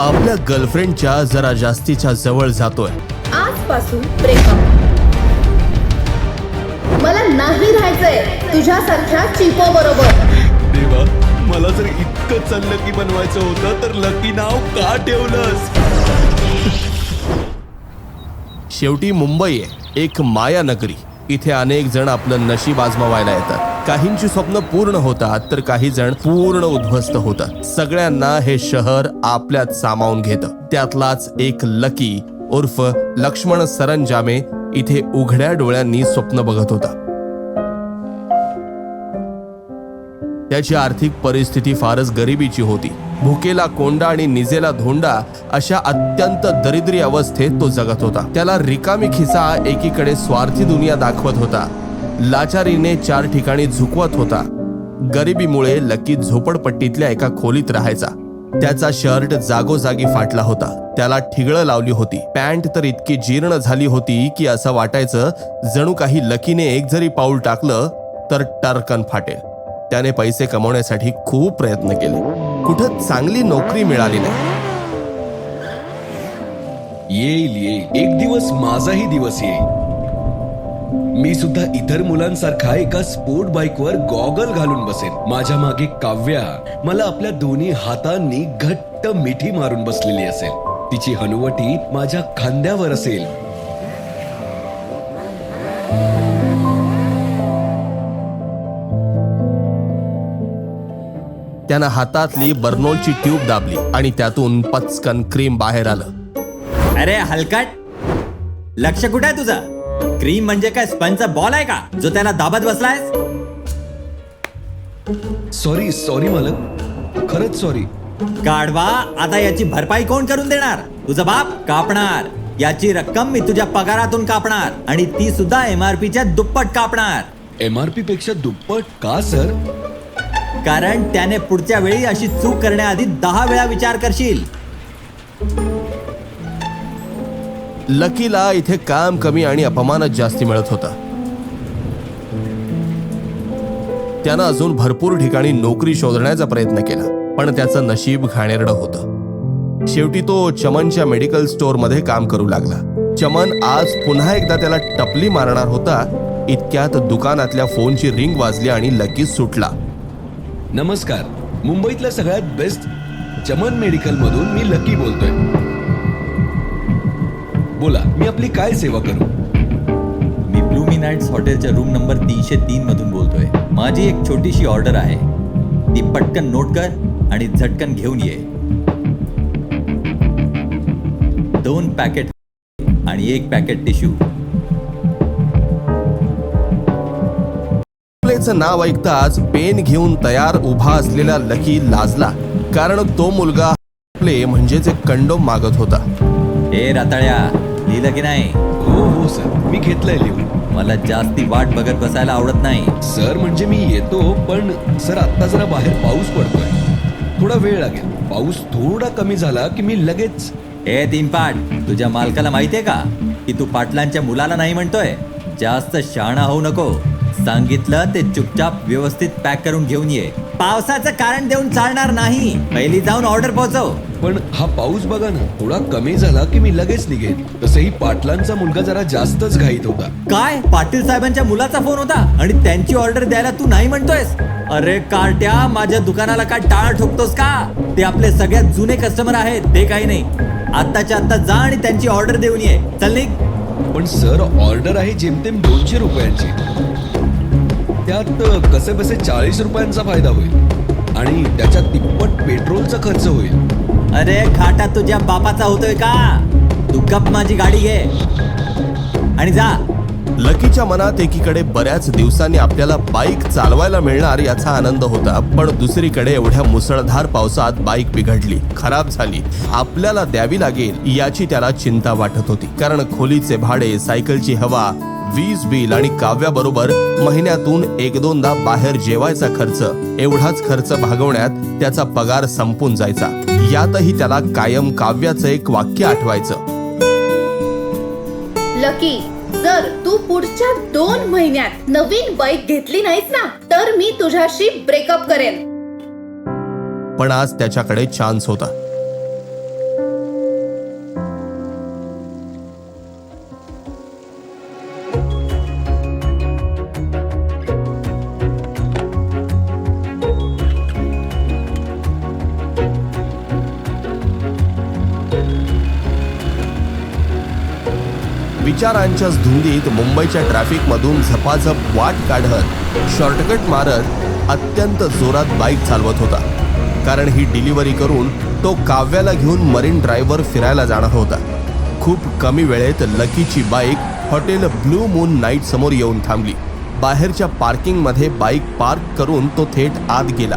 आपल्या गर्लफ्रेंडच्या जरा जास्तीच्या जवळ जातोय. आजपासून ब्रेकअप मला नाही राहायचंय तुझ्यासारख्या चिपो बरोबर देवा मला जर इतकं लकी बनवायचं होतं तर लकी नाव का ठेवलंस? शेवटी मुंबई आहे एक माया नगरी. इथे अनेक जण आपलं नशीब आजमावायला येतात. काहींची स्वप्न पूर्ण होतात तर काही जण पूर्ण उद्ध्वस्त होतात. सगळ्यांना हे शहर आपल्यात सामावून घेतं. त्यातलाच एक लकी उर्फ लक्ष्मण सरंजामे इथे उघड्या डोळ्यांनी स्वप्न बघत होता. त्याची आर्थिक परिस्थिती फारच गरिबीची होती. भुकेला कोंडा आणि निजेला धोंडा अशा अत्यंत दरिद्री अवस्थेत तो जगत होता. त्याला रिकामी खिसा एकीकडे स्वार्थी दुनिया दाखवत होता. लाचारीने चार ठिकाणी झुकवत होता. गरिबीमुळे लकी झोपडपट्टीतल्या एका खोलीत राहायचा. त्याचा शर्ट जागोजागी फाटला होता. त्याला ठिगळं लावली होती. पॅन्ट तर इतकी जीर्ण झाली होती की असं वाटायचं जणू काही लकीने एक जरी पाऊल टाकलं तर टर्कन फाटेल. त्याने पैसे कमवण्यासाठी खूप प्रयत्न केले. कुठं चांगली नोकरी मिळाली नाही. येईल येईल. एक दिवस माझाही दिवस येईल. मी सुद्धा इतर मुलांसारखा एका स्पोर्ट बाईकवर गॉगल घालून बसेन. माझ्या मागे काव्या मला आपल्या दोन्ही हातांनी घट्ट मिठी मारून बसलेली असेल. तिची हनुवटी माझ्या खांद्यावर असेल. त्यानं हातातली बर्नोलची ट्यूब दाबली आणि त्यातून पचकन क्रीम बाहेर आलं. अरे हलकट. लक्ष कुठे आहे तुझं? क्रीम म्हणजे काय? स्पंजचा बॉल आहे का? जो त्याला दाबत बसलायस? सॉरी सॉरी मालक. खरंच सॉरी गाढवा आता याची भरपाई कोण करून देणार? तुझा बाप कापणार. याची रक्कम मी तुझ्या पगारातून कापणार. आणि ती सुद्धा एमआरपीच्या दुप्पट कापणार. एमआरपी पेक्षा दुप्पट का सर? कारण त्याने पुढच्या वेळी अशी चूक करण्याआधी दहा वेळा विचार करशील. लकीला इथे काम कमी आणि अपमानच जास्ती मिळत होता. त्यानं अजून भरपूर ठिकाणी नोकरी शोधण्याचा प्रयत्न केला पण त्याचं नशीब घाणेरडं होतं. शेवटी तो चमनच्या मेडिकल स्टोअरमध्ये काम करू लागला. चमन आज पुन्हा एकदा त्याला टपली मारणार होता इतक्यात दुकानातल्या फोनची रिंग वाजली आणि लकी सुटला. नमस्कार मुंबईतल्या सगळ्यात बेस्ट चमन मेडिकल मधून मी लकी बोलतोय. बोला मी आपली काय सेवा करू? मी ब्लूमी नाईट्स हॉटेलच्या रूम नंबर तीनशे तीन मधून बोलतोय. माझी एक छोटीशी ऑर्डर आहे. ती पटकन नोट कर आणि झटकन घेऊन ये. दोन पॅकेट आणि एक पॅकेट टिश्यू. नाव ऐकताच पेन घेऊन तयार उभा असलेला लकी लाजला कारण तो मुलगा प्ले म्हणजेच एक कंडोम मागत होता. ए राताळ्या लिहिलं की नाही? हो हो सर. मी घेतलंय लिहून. मला जास्ती वाट बघत बसायला आवडत नाही. सर म्हणजे मी येतो पण सर आता जरा बाहेर पाऊस पडतोय. थोडा वेळ लागेल. पाऊस थोडा कमी झाला की मी लगेच ए तीन पाट तुझ्या मालकाला माहितीये का? की तू पाटलांच्या मुलाला नाही म्हणतोय? जास्त शहाणा होऊ नको. सांगितलं ते चुपचाप व्यवस्थित पॅक करून घेऊन ये. पावसाचं कारण देऊन चालणार नाही. पहिली जाऊन ऑर्डर पोहोचव पण हा पाऊस बघा ना थोडा कमी झाला की मी लगेच निघेन. तसंही पाटलांचा मुलगा जरा जास्तच घाईत होता. काय? पाटील साहेबांच्या मुलाचा फोन होता आणि त्यांची ऑर्डर द्यायला तू नाही म्हणतोयस? अरे कार्ट्या माझ्या दुकानाला काय टाळा ठोकतोस का? ते आपले सगळ्यात जुने कस्टमर आहेत ते काही नाही. आत्ताच्या आत्ता जा आणि त्यांची ऑर्डर देऊन ये. चल निघ. पण सर ऑर्डर आहे जेमतेम दोनशे रुपयांची. त्यात कसे बसे चाळीस रुपयांचा फायदा होईल. आणि त्याच्या तिप्पट पेट्रोलचा खर्च होईल. अरे खाटा तुझ्या बापाचा होतोय का? तू गप माझी गाडी घे. आणि जा. लकीच्या मनात एकीकडे बऱ्याच दिवसांनी आपल्याला बाईक चालवायला मिळणार याचा आनंद होता पण दुसरीकडे एवढ्या मुसळधार पावसात बाईक बिघडली खराब झाली. आपल्याला द्यावी लागेल याची त्याला चिंता वाटत होती कारण खोलीचे भाडे सायकलची हवा वीज बिल आणि काव्याबरोबर महिन्यातून एक दोनदा बाहेर जेवायचा खर्च. एवढाच खर्च भागवण्यात त्याचा पगार संपून जायचा. यातही त्याला कायम काव्याचं एक वाक्य आठवायचं. लकी जर तू पुढच्या दोन महिन्यात नवीन बाईक घेतली नाहीस ना तर मी तुझ्याशी ब्रेकअप करेन. पण आज त्याच्याकडे चान्स होता. विचारांच्याच धुंदीत मुंबईच्या ट्रॅफिकमधून झपाझप वाट काढत शॉर्टकट मारत अत्यंत जोरात बाईक चालवत होता. कारण ही डिलिव्हरी करून तो काव्याला घेऊन मरीन ड्राईव्हवर फिरायला जाणार होता. खूप कमी वेळेत लकीची bike hotel blue moon night समोर येऊन थांबली. बाहेरच्या पार्किंगमध्ये बाईक पार्क करून तो थेट आत गेला.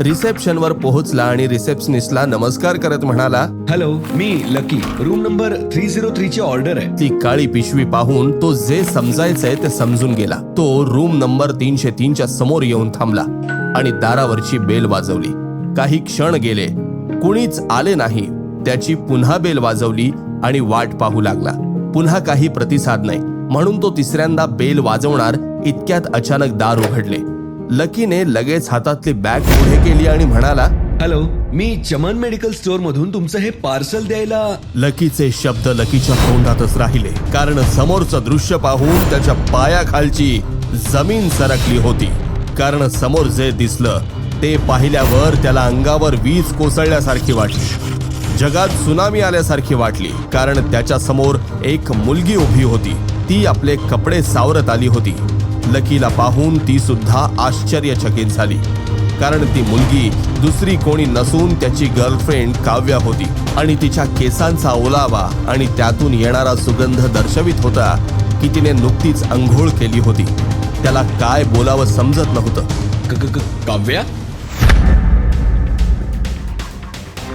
रिसेप्शनवर पोहोचला आणि रिसेप्शनिस्टला नमस्कार करत म्हणाला हॅलो मी Lucky. Room number three zero three ची ऑर्डर आहे. ती काळी पिशवी पाहून तो जे समजायचंय ते समजून गेला. तो रूम नंबर तीनशे तीनच्या समोर येऊन थांबला आणि दारावरची बेल वाजवली. काही क्षण गेले. कुणीच आले नाही. त्याची पुन्हा बेल वाजवली आणि वाट पाहू लागला. पुन्हा काही प्रतिसाद नाही. म्हणून तो तिसऱ्यांदा बेल वाजवणार इतक्यात अचानक दार उघडले. लकीने लगेच हातातली बॅग पुढे केली आणि म्हणाला हॅलो मी चमन मेडिकल स्टोअर मधून तुमचं हे पार्सल द्यायला लकीचे शब्द लकीच्या तोंडातच राहिले कारण समोरचं दृश्य पाहून त्याच्या पायाखालची जमीन सरकली होती. कारण समोर जे दिसलं ते पाहिल्यावर त्याला अंगावर वीज कोसळल्यासारखी वाटली. जगात सुनामी आल्यासारखी वाटली कारण त्याच्यासमोर एक मुलगी उभी होती. ती आपले कपडे सावरत आली होती. लकीला पाहून ती सुद्धा आश्चर्यचकित झाली. कारण ती मुलगी दुसरी कोणी नसून त्याची गर्लफ्रेंड काव्या होती आणि तिच्या केसांचा ओलावा आणि त्यातून येणारा सुगंध दर्शवित होता की तिने नुकतीच अंघोळ केली होती. त्याला काय बोलावं समजत नव्हतं. काव्या?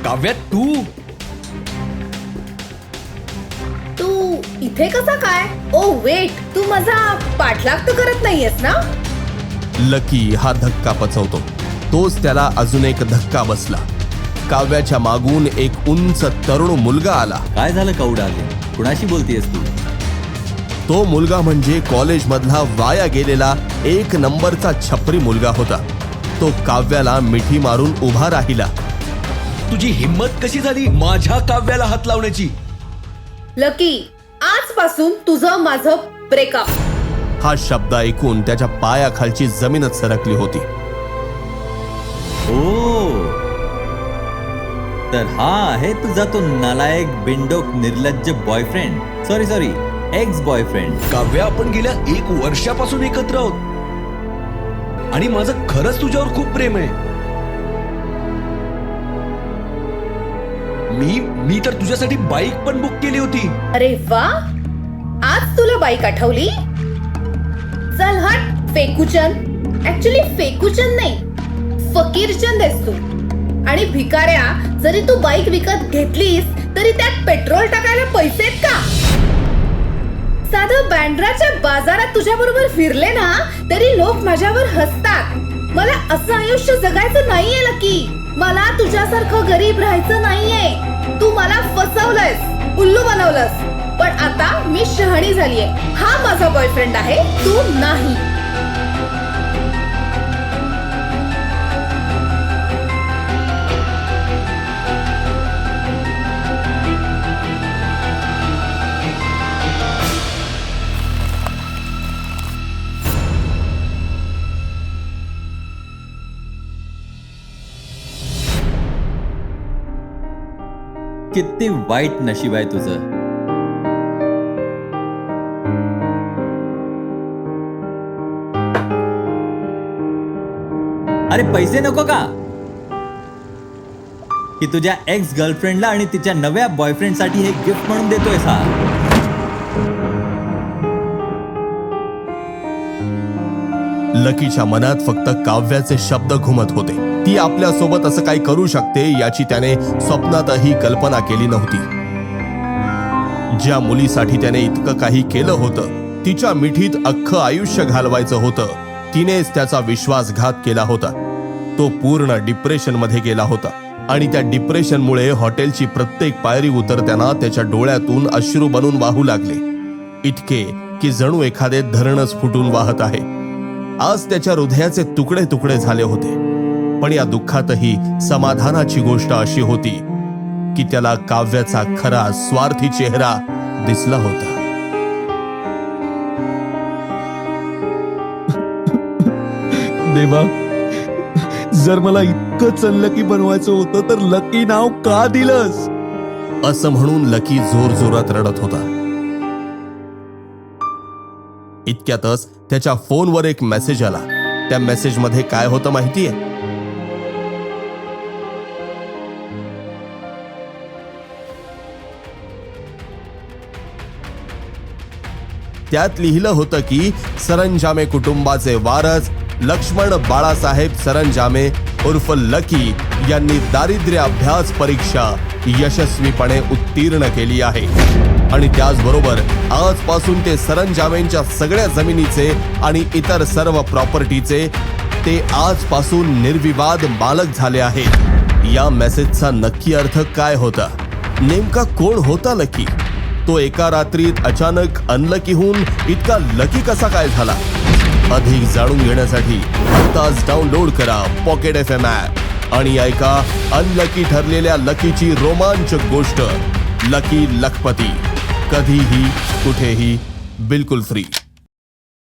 काव्या तू? इथे कसा काय? ओ वेट तू माझा पाठलाग तर करत नाहीयेस ना? लकी हा धक्का पचवतो. तोच त्याला अजून एक धक्का बसला. काव्याच्या मागून एक उंच तरुण मुलगा आला. काय झालं कौडाले? कुणाशी बोलतेस तू? तो मुलगा म्हणजे कॉलेजमधला वाया गेलेला एक नंबरचा छपरी मुलगा होता. तो काव्याला मिठी मारून उभा राहिला. तुझी हिम्मत कशी झाली माझ्या काव्याला हात लावण्याची? लकी आजपासून तुझं माझं ब्रेकअप हा शब्द ऐकून त्याच्या पायाखालची जमीनच सरकली होती. ओ. तर हा आहे तुझा तो नालायक बिंडोक निर्लज्ज boyfriend sorry sorry ex boyfriend Kavya आपण गेल्या एक वर्षापासून एकत्र आहोत. आणि माझं खरंच तुझ्यावर खूप प्रेम आहे. मी मी तर तुझ्यासाठी बाईक पण बुक केली होती. अरे वा. तुला बाईक आठवली चल हट फेकूचंद. ऍक्च्युली फेकूचंद नाही. फकीरचंद आहेस तू. आणि भिकाऱ्या जरी तू बाईक विकत घेतलीस तरी त्यात पेट्रोल टाकायला पैसे आहेत का? साधं बँड्राच्या बाजारात तुझ्या बरोबर फिरले ना तरी लोक माझ्यावर हसतात. मला असं आयुष्य जगायचं नाहीये लकी. मला तुझ्यासारखं गरीब राहायचं नाहीये. तू मला फसवलंयस उल्लू बनवलंस. आता मी शहाणी झालीये. हा माझा बॉयफ्रेंड आहे तू नाही. किती वाईट नशीब आहे तुझं. अरे पैसे नको का? की तुझ्या एक्स गर्लफ्रेंडला आणि तिच्या नव्या बॉयफ्रेंडसाठी हे गिफ्ट म्हणून देतोय हा लकीच्या मनात फक्त काव्याचे शब्द घुमत होते. ती आपल्यासोबत असं काही करू शकते याची त्याने स्वप्नातही कल्पना केली नव्हती. ज्या मुलीसाठी त्याने इतकं काही केलं होतं तिच्या मिठीत अख्खं आयुष्य घालवायचं होतं. तिनेच त्याचा विश्वासघात केला होता. तो पूर्ण डिप्रेशनमध्ये गेला होता आणि त्या डिप्रेशनमुळे हॉटेलची प्रत्येक पायरी उतरताना त्याच्या डोळ्यातून अश्रू बनून वाहू लागले. इतके की जणू एखादे धरणच फुटून वाहत आहे. आज त्याच्या हृदयाचे तुकडे तुकडे झाले होते. पण या दुःखातही समाधानाची गोष्ट अशी होती की त्याला काव्याचा खरा स्वार्थी चेहरा दिसला होता. देवा. जर मला इतकंच लकी बनवायचं होतं तर लकी नाव का दिलंस? असं म्हणून लकी जोर जोरात रडत होता. इतक्यातच त्याच्या फोनवर एक मेसेज आला. त्या मेसेजमध्ये काय होतं माहितीये? त्यात लिहिलं होतं की सरंजामे कुटुंबाचे वारस लक्ष्मण बाळासाहेब सरंजामे उर्फ लकी यांनी दारिद्र्य अभ्यास परीक्षा यशस्वीपणे उत्तीर्ण केली आहे. आणि त्याचबरोबर आजपासून ते सरंजामेंच्या सगळ्या जमिनीचे आणि इतर सर्व प्रॉपर्टीचे ते आजपासून निर्विवाद मालक झाले आहेत. या मेसेजचा नक्की अर्थ काय होता? नेमका कोण होता लकी? तो एका रात्रीत अचानक अनलकी होऊन इतका लकी कसा काय झाला? अधिक जाणून घेण्यासाठी आताच डाउनलोड करा पॉकेट एफ एम ॲप. आणि ऐका अनलकी ठरलेल्या लकीची रोमांचक गोष्ट लकी लखपती. कधीही कुठेही बिलकुल फ्री